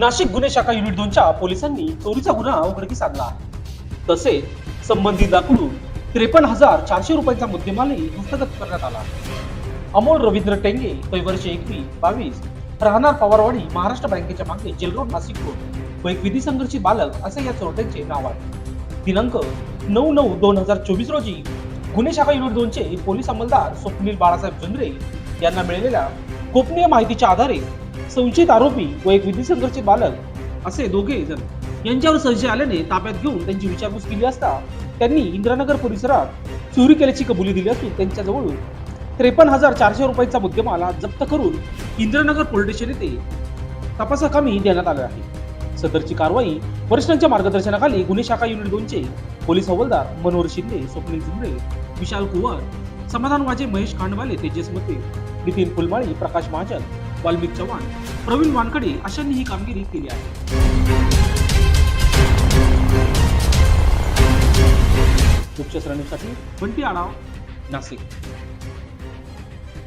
नाशिक गुन्हे शाखा युनिट दोनच्या पोलिसांनी चोरीचा गुन्हा उघडकीस आणला तसेच संबंधिताकडून त्रेपन्न हजार चारशे रुपयांचा मुद्देमालही हस्तगत करण्यात आला अमोल रवींद्र टेंगे वय वर्ष एकवीस बावीस राहणार पवारवाडी महाराष्ट्र बँकेच्या मागे जेलरोड नाशिक रोड. व एक विधी संघर्षित बालक असे या चोरट्यांचे नाव आहे. दिनांक नऊ नऊ दोन हजार चोवीस रोजी गुन्हे शाखा युनिट दोनचे पोलीस अंमलदार स्वप्नील बाळासाहेब चंद्रे यांना मिळालेल्या गोपनीय माहितीच्या आधारे संशयित आरोपी व एक विधीसंघर्षित बालक असे दोघे जण यांच्यावर संशय आल्याने ताब्यात घेऊन त्यांची विचारपूस केली असता त्यांनी इंदिरानगर परिसरात चोरी केल्याची कबुली दिली असून त्यांच्याजवळून त्रेपन्न हजार चारशे रुपयांचा मुद्देमाल जप्त करून इंदिरानगर पोलीस स्टेशन येथे तपासाकामी देण्यात आले आहे. सदरची कारवाई वरिष्ठांच्या मार्गदर्शनाखाली गुन्हे शाखा युनिट दोनचे पोलीस हवालदार मनोहर शिंदे स्वप्नील जुमरे विशाल कुवर समाधान वाजे महेश खांडवाले तेजस मते नितीन फुलमाळी प्रकाश महाजन वाल्मिक चव्हाण प्रवीण वानकडे अशांनी ही कामगिरी केली आहे. उच्च श्रेणीसाठी बंटी आढाव नाशिक.